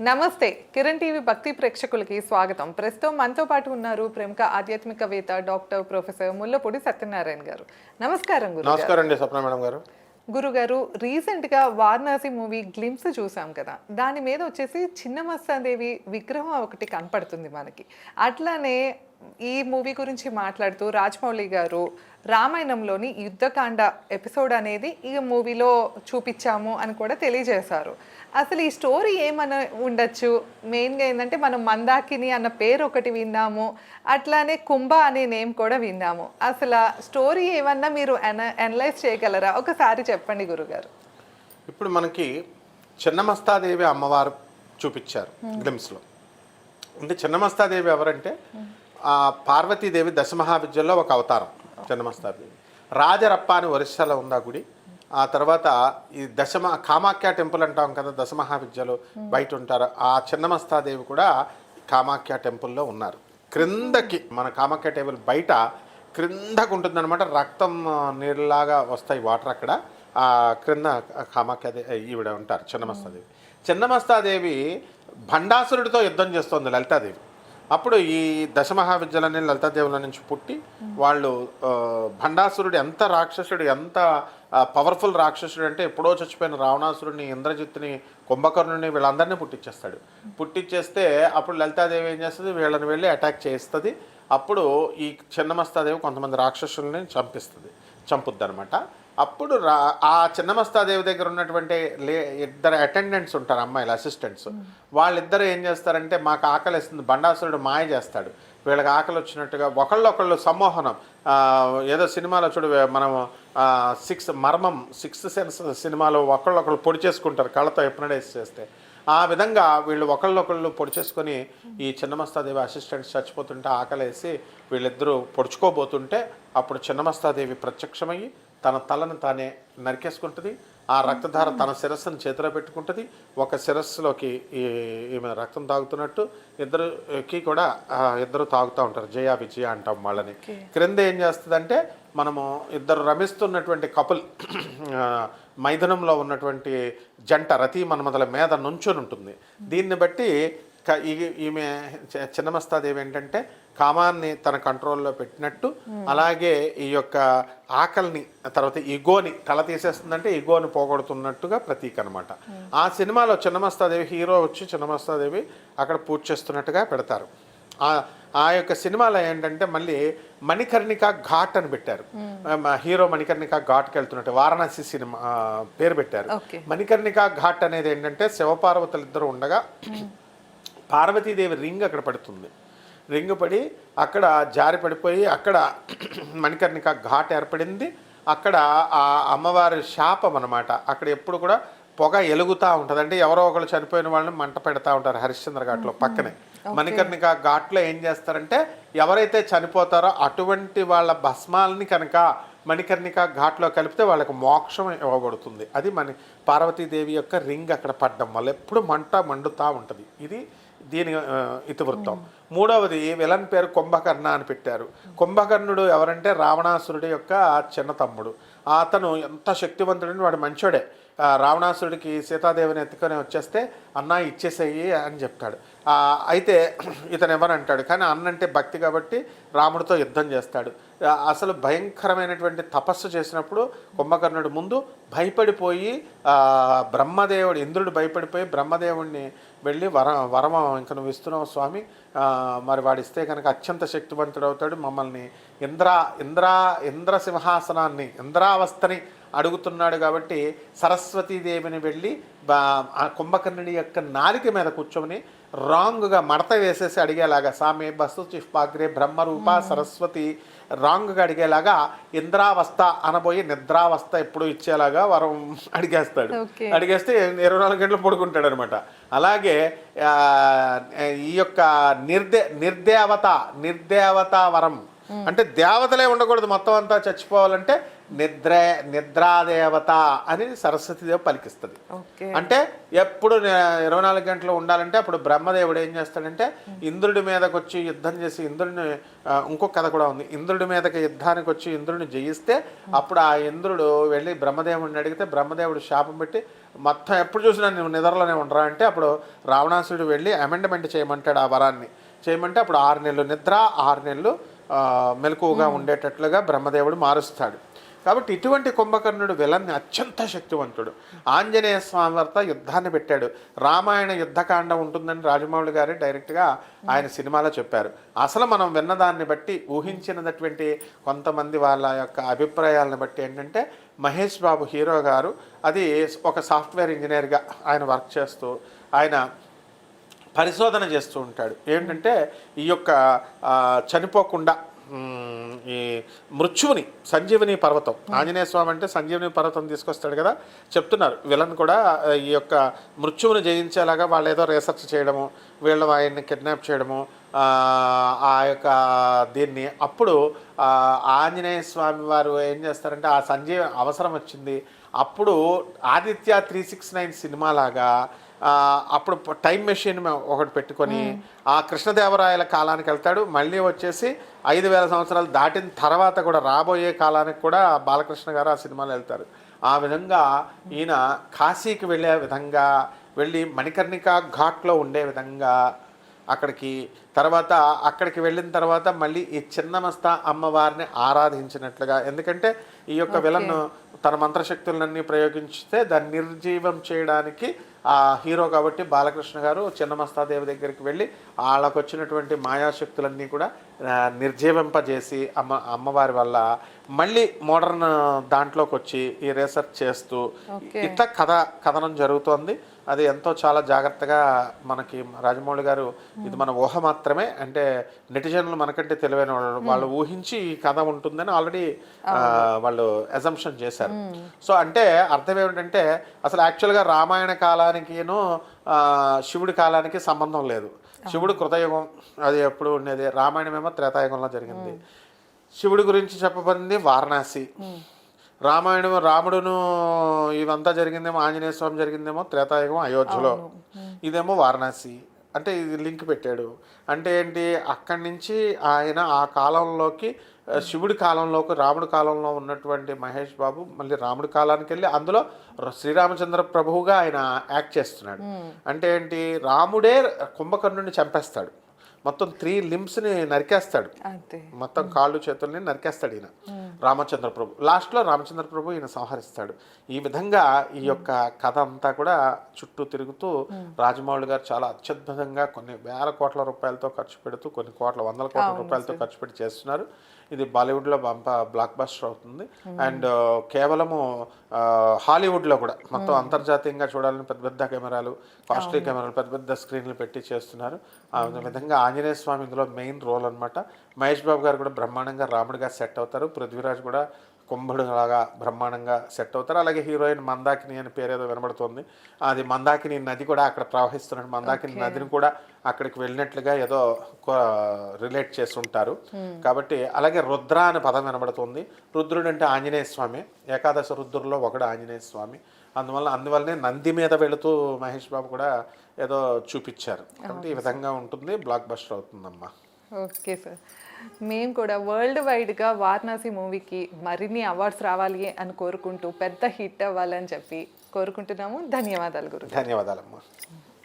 నమస్తే కిరణ్ టీవీ భక్తి ప్రేక్షకులకి స్వాగతం. ప్రస్తుతం మనతో పాటు ఉన్నారు ప్రముఖ ఆధ్యాత్మికవేత్త డాక్టర్ ప్రొఫెసర్ ముల్లపూడి సత్యనారాయణ గారు. నమస్కారం గురు నమస్కారం అండి స్వప్న మేడం గారు. గురుగారు రీసెంట్గా వారణాసి మూవీ గ్లిమ్స్ చూసాం కదా. దాని మీద వచ్చేసి చిన్న మస్తాదేవి విగ్రహం ఒకటి కనపడుతుంది మనకి. అట్లానే ఈ మూవీ గురించి మాట్లాడుతూ రాజమౌళి గారు రామాయణంలోని యుద్ధకాండ ఎపిసోడ్ అనేది ఈ మూవీలో చూపించాము అని కూడా తెలియజేశారు. అసలు ఈ స్టోరీ ఏమన్నా ఉండొచ్చు? మెయిన్గా ఏంటంటే మనం మందాకిని అన్న పేరు ఒకటి విన్నాము. అట్లానే కుంభ అనే నేమ్ కూడా విన్నాము. అసలు స్టోరీ ఏమన్నా మీరు అన అనలైజ్ చేయగలరా? ఒకసారి చెప్పండి గురుగారు. ఇప్పుడు మనకి చిన్నమస్తాదేవి అమ్మవారు చూపించారు గ్లిమ్స్లో అంటే చిన్నమస్తాదేవి ఎవరంటే పార్వతీదేవి దశమహావిద్యల్లో ఒక అవతారం చిన్నమస్తాదేవి రాజరప్ప అని ఒరిస్సాలో ఉందా గుడి? ఆ తర్వాత ఈ దశమ కామాఖ్య టెంపుల్ అంటాం కదా దశమహావిద్యలో బయట ఉంటారు. ఆ చిన్నమస్తాదేవి కూడా కామాఖ్య టెంపుల్లో ఉన్నారు. క్రిందకి మన కామాఖ్య టెంపుల్ బయట క్రిందకు ఉంటుందన్నమాట. రక్తం నీళ్ళలాగా వస్తాయి వాటర్ అక్కడ. ఆ క్రింద కామాఖ్య ఈవిడ ఉంటారు చిన్నమస్తాదేవి. చిన్నమస్తాదేవి భండాసురుడితో యుద్ధం చేస్తోంది లలితాదేవి. అప్పుడు ఈ దశమహావిద్యలని లలితాదేవుల నుంచి పుట్టి వాళ్ళు భండాసురుడు ఎంత రాక్షసుడు ఎంత పవర్ఫుల్ రాక్షసుడు అంటే ఎప్పుడో చచ్చిపోయిన రావణాసురుడిని ఇంద్రజిత్తుని కుంభకర్ణుని వీళ్ళందరినీ పుట్టించేస్తాడు పుట్టించేస్తే అప్పుడు లలితాదేవి ఏం చేస్తుంది? వీళ్ళని వెళ్ళి అటాక్ చేస్తుంది అప్పుడు ఈ చిన్నమస్తాదేవి కొంతమంది రాక్షసుల్ని చంపిస్తుంది చంపుద్ది అనమాట అప్పుడు రా ఆ చిన్నమస్తాదేవి దగ్గర ఉన్నటువంటి లే ఇద్దరు అటెండెంట్స్ ఉంటారు అమ్మాయిలు అసిస్టెంట్స్ వాళ్ళిద్దరు ఏం చేస్తారంటే మాకు ఆకలి వేస్తుంది బండాసురుడు మాయ చేస్తాడు. వీళ్ళకి ఆకలి వచ్చినట్టుగా ఒకళ్ళొకళ్ళు సమ్మోహనం. ఏదో సినిమాలో చూడు మనం సిక్స్ మర్మం సిక్స్త్ సెన్స్ సినిమాలో ఒకళ్ళొకళ్ళు పొడి చేసుకుంటారు కళ్ళతో ఎప్పుడైనా చేస్తే. ఆ విధంగా వీళ్ళు ఒకళ్ళొకళ్ళు పొడి చేసుకొని ఈ చిన్నమస్తాదేవి అసిస్టెంట్స్ చచ్చిపోతుంటే ఆకలేసి వీళ్ళిద్దరూ పొడుచుకోబోతుంటే అప్పుడు చిన్నమస్తాదేవి ప్రత్యక్షమయ్యి తన తలను తానే నరికేసుకుంటుంది. ఆ రక్తధార తన శిరస్సును చేతిలో పెట్టుకుంటుంది. ఒక శిరస్సులోకి ఈమె రక్తం తాగుతున్నట్టు ఇద్దరుకి కూడా ఇద్దరు తాగుతూ ఉంటారు. జయ విజయ అంటాం వాళ్ళని. క్రింద ఏం చేస్తుందంటే మనము ఇద్దరు రమిస్తున్నటువంటి కపుల్ మైథునంలో ఉన్నటువంటి జంట రతి మన్మదల మీద నుంచొని ఉంటుంది. దీన్ని బట్టి ఈమె చిన్నమస్తాదేవి ఏంటంటే కామాన్ని తన కంట్రోల్లో పెట్టినట్టు అలాగే ఈ యొక్క ఆకలిని తర్వాత ఈగోని తల తీసేస్తుందంటే ఈగోని పోగొడుతున్నట్టుగా ప్రతీక అనమాట ఆ సినిమాలో చిన్నమస్తాదేవి హీరో వచ్చి చిన్నమస్తాదేవి అక్కడ పూజ చేస్తున్నట్టుగా పెడతారు. ఆ ఆ యొక్క సినిమాలో ఏంటంటే మళ్ళీ మణికర్ణిక ఘాట్ అని పెట్టారు. హీరో మణికర్ణిక ఘాట్కి వెళ్తున్నట్టు వారణాసి సినిమా పేరు పెట్టారు. మణికర్ణిక ఘాట్ అనేది ఏంటంటే శివపార్వతులు ఇద్దరు ఉండగా పార్వతీదేవి రింగ్ అక్కడ పడుతుంది. రింగ్ పడి అక్కడ జారి పడిపోయి అక్కడ మణికర్ణిక ఘాట్ ఏర్పడింది. అక్కడ ఆ అమ్మవారి శాపం అనమాట అక్కడ ఎప్పుడు కూడా పొగ ఎలుగుతూ ఉంటుంది అంటే ఎవరో ఒకరు చనిపోయిన వాళ్ళని మంట పెడతా ఉంటారు హరిశ్చంద్ర ఘాట్లో పక్కనే. మణికర్ణిక ఘాట్లో ఏం చేస్తారంటే ఎవరైతే చనిపోతారో అటువంటి వాళ్ళ భస్మాలని కనుక మణికర్ణిక ఘాట్లో కలిపితే వాళ్ళకి మోక్షం ఇవ్వబడుతుంది. అది మన పార్వతీదేవి యొక్క రింగ్ అక్కడ పడ్డం వల్ల ఎప్పుడు మంట మండుతూ ఉంటుంది. ఇది దీని ఇతివృత్తం. మూడవది విలన్ పేరు కుంభకర్ణ అని పెట్టారు. కుంభకర్ణుడు ఎవరంటే రావణాసురుడి యొక్క చిన్న తమ్ముడు. అతను ఎంత శక్తివంతుడని వాడు మంచోడే. రావణాసురుడికి సీతాదేవిని ఎత్తుకొని వచ్చేస్తే అన్న ఇచ్చేసేయి అని చెప్తాడు. అయితే ఇతను ఎవరంటాడు? కానీ అన్నంటే భక్తి కాబట్టి రాముడితో యుద్ధం చేస్తాడు. అసలు భయంకరమైనటువంటి తపస్సు చేసినప్పుడు కుంభకర్ణుడు ముందు భయపడిపోయి బ్రహ్మదేవుడు ఇంద్రుడు భయపడిపోయి బ్రహ్మదేవుడిని వెళ్ళి వర వరం ఇంక నువ్వు ఇస్తున్నావు స్వామి మరి వాడిస్తే కనుక అత్యంత శక్తివంతుడు అవుతాడు మమ్మల్ని ఇంద్ర ఇంద్ర ఇంద్ర సింహాసనాన్ని ఇంద్రావస్థని అడుగుతున్నాడు కాబట్టి సరస్వతీదేవిని వెళ్ళి కుంభకర్ణుడి యొక్క నాలిక మీద కూర్చొని రాంగ్గా మడత వేసేసి అడిగేలాగా సామే బస్సు చిఫ్పాగ్రే బ్రహ్మరూప సరస్వతి రాంగ్గా అడిగేలాగా ఇంద్రావస్థ అనబోయి నిద్రావస్థ ఎప్పుడు ఇచ్చేలాగా వరం అడిగేస్తాడు. అడిగేస్తే ఇరవై నాలుగు గంటలు పడుకుంటాడు అనమాట అలాగే ఈ యొక్క నిర్దే నిర్దేవత నిర్దేవత వరం అంటే దేవతలే ఉండకూడదు మొత్తం అంతా చచ్చిపోవాలంటే నిద్ర నిద్రాదేవత అని సరస్వతిదేవి పలికిస్తుంది. అంటే ఎప్పుడు ఇరవై నాలుగు గంటలు ఉండాలంటే అప్పుడు బ్రహ్మదేవుడు ఏం చేస్తాడంటే ఇంద్రుడి మీదకి వచ్చి యుద్ధం చేసి ఇంద్రుడిని ఇంకో కథ కూడా ఉంది. ఇంద్రుడి మీదకి యుద్ధానికి వచ్చి ఇంద్రుడిని జయిస్తే అప్పుడు ఆ ఇంద్రుడు వెళ్ళి బ్రహ్మదేవుడిని అడిగితే బ్రహ్మదేవుడు శాపం పెట్టి మొత్తం ఎప్పుడు చూసినా నువ్వు నిద్రలోనే ఉండరా? అంటే అప్పుడు రావణాసుడు వెళ్ళి అమెండ్మెంట్ చేయమంటాడు ఆ వరాన్ని. చేయమంటే అప్పుడు ఆరు నెలలు నిద్ర ఆరు నెలలు మెలకువగా ఉండేటట్లుగా బ్రహ్మదేవుడు మారుస్తాడు. కాబట్టి ఇటువంటి కుంభకర్ణుడు విలన్ని అత్యంత శక్తివంతుడు. ఆంజనేయ స్వామి వద్ద యుద్ధాన్ని పెట్టాడు. రామాయణ యుద్ధకాండ ఉంటుందని రాజమౌళి గారు డైరెక్ట్గా ఆయన సినిమాలో చెప్పారు. అసలు మనం విన్నదాన్ని బట్టి ఊహించినటువంటి కొంతమంది వాళ్ళ యొక్క అభిప్రాయాలను బట్టి ఏంటంటే మహేష్ బాబు హీరో గారు అది ఒక సాఫ్ట్వేర్ ఇంజనీర్గా ఆయన వర్క్ చేస్తూ ఆయన పరిశోధన చేస్తూ ఉంటాడు. ఏంటంటే ఈ యొక్క చనిపోకుండా ఈ మృత్యువుని సంజీవని పర్వతం. ఆంజనేయ స్వామి అంటే సంజీవని పర్వతం తీసుకొస్తాడు కదా? చెప్తున్నారు. విలన్ కూడా ఈ యొక్క మృత్యువుని జయించేలాగా వాళ్ళు ఏదో రీసెర్చ్ చేయడము వీళ్ళు ఆయన్ని కిడ్నాప్ చేయడము ఆ, యొక్క దీన్ని. అప్పుడు ఆంజనేయ స్వామి వారు ఏం చేస్తారంటే ఆ సంజీవ అవసరం వచ్చింది. అప్పుడు Aditya three six nine cinema లాగా అప్పుడు టైం మెషిన్ ఒకటి పెట్టుకొని ఆ కృష్ణదేవరాయల కాలానికి వెళ్తాడు. మళ్ళీ వచ్చేసి ఐదు వేల సంవత్సరాలు దాటిన తర్వాత కూడా రాబోయే కాలానికి కూడా బాలకృష్ణ గారు ఆ సినిమాలో వెళ్తారు. ఆ విధంగా ఈయన కాశీకి వెళ్ళే విధంగా వెళ్ళి మణికర్ణిక ఘాట్లో ఉండే విధంగా అక్కడికి తర్వాత అక్కడికి వెళ్ళిన తర్వాత మళ్ళీ ఈ చిన్నమస్త అమ్మవారిని ఆరాధించినట్లుగా. ఎందుకంటే ఈ యొక్క విలన్ తన మంత్రశక్తులన్నీ ప్రయోగించితే దాన్ని నిర్జీవం చేయడానికి ఆ హీరో కాబట్టి బాలకృష్ణ గారు చిన్నమస్తాదేవి దగ్గరికి వెళ్ళి వాళ్ళకు వచ్చినటువంటి మాయాశక్తులన్నీ కూడా నిర్జీవింపజేసి అమ్మ అమ్మవారి వల్ల మళ్ళీ మోడర్న్ దాంట్లోకి వచ్చి ఈ రీసెర్చ్ చేస్తూ ఇట్లా కథ కథనం జరుగుతోంది. అది ఎంతో చాలా జాగ్రత్తగా మనకి రాజమౌళి గారు ఇది మన ఊహ మాత్రమే. అంటే నెటిజన్లు మనకంటే తెలివైన వాళ్ళు. వాళ్ళు ఊహించి ఈ కథ ఉంటుందని ఆల్రెడీ వాళ్ళు అజంప్షన్ చేశారు. సో అంటే అర్థం ఏమిటంటే అసలు యాక్చువల్గా రామాయణ కాలానికిను శివుడి కాలానికి సంబంధం లేదు. శివుడు కృతయుగం అది ఎప్పుడు ఉండేది? రామాయణం ఏమో త్రేతాయుగంలో జరిగింది. శివుడి గురించి చెప్పబడింది వారణాసి. రామాయణం రాముడును ఇదంతా జరిగిందేమో ఆంజనేయ స్వామి జరిగిందేమో త్రేతాయుగం అయోధ్యలో. ఇదేమో వారణాసి. అంటే ఇది లింక్ పెట్టాడు. అంటే ఏంటి అక్కడి నుంచి ఆయన ఆ కాలంలోకి శివుడి కాలంలోకి రాముడి కాలంలో ఉన్నటువంటి మహేష్ బాబు మళ్ళీ రాముడి కాలానికి వెళ్ళి అందులో శ్రీరామచంద్ర ప్రభువుగా ఆయన యాక్ట్ చేస్తున్నాడు. అంటే ఏంటి రాముడే కుంభకర్ణుడిని చంపేస్తాడు. మొత్తం త్రీ లిమ్స్ని నరికేస్తాడు. మొత్తం కాళ్ళు చేతుల్ని నరికేస్తాడు ఈయన. రామచంద్ర ప్రభు. లాస్ట్లో రామచంద్ర ప్రభు ఈయన సంహరిస్తాడు. ఈ విధంగా ఈ యొక్క కథ అంతా కూడా చుట్టూ తిరుగుతూ రాజమౌళి గారు చాలా అత్యద్భుతంగా కొన్ని వేల కోట్ల రూపాయలతో ఖర్చు పెడుతూ కొన్ని కోట్ల వందల కోట్ల రూపాయలతో ఖర్చు పెట్టి చేస్తున్నారు. ఇది బాలీవుడ్లో బంప బ్లాక్ బస్టర్ అవుతుంది. అండ్ కేవలము ఆ, హాలీవుడ్లో కూడా మొత్తం అంతర్జాతీయంగా చూడాలని పెద్ద పెద్ద కెమెరాలు కాస్ట్లీ కెమెరాలు పెద్ద పెద్ద స్క్రీన్లు పెట్టి చేస్తున్నారు. ఆ విధంగా ఆంజనేయ స్వామి ఇందులో మెయిన్ రోల్ అన్నమాట. మహేష్ బాబు గారు కూడా బ్రహ్మాండంగా రాముడిగా సెట్ అవుతారు. పృథ్వీరాజ్ కూడా కుంభుడు లాగా బ్రహ్మాండంగా సెట్ అవుతారు. అలాగే హీరోయిన్ మందాకిని అని పేరు ఏదో వినబడుతుంది. అది మందాకిని నది కూడా అక్కడ ప్రవహిస్తున్నట్టు మందాకిని నదిని కూడా అక్కడికి వెళ్ళినట్లుగా ఏదో రిలేట్ చేసి ఉంటారు కాబట్టి అలాగే రుద్ర అనే పదం వినబడుతుంది. రుద్రుడు అంటే ఆంజనేయ స్వామి. ఏకాదశ రుద్రుల్లో ఒకడు ఆంజనేయ స్వామి. అందువల్ల అందువల్లనే నంది మీద వెళుతూ మహేష్ బాబు కూడా ఏదో చూపించారు. కాబట్టి ఈ విధంగా ఉంటుంది. బ్లాక్ బస్టర్ అవుతుందమ్మా. Okay sir. మేము కూడా వరల్డ్ వైడ్గా వారణాసి మూవీకి మరిన్ని అవార్డ్స్ రావాలి అని కోరుకుంటూ పెద్ద హిట్ అవ్వాలని చెప్పి కోరుకుంటున్నాము. ధన్యవాదాలు గురు ధన్యవాదాలమ్మా.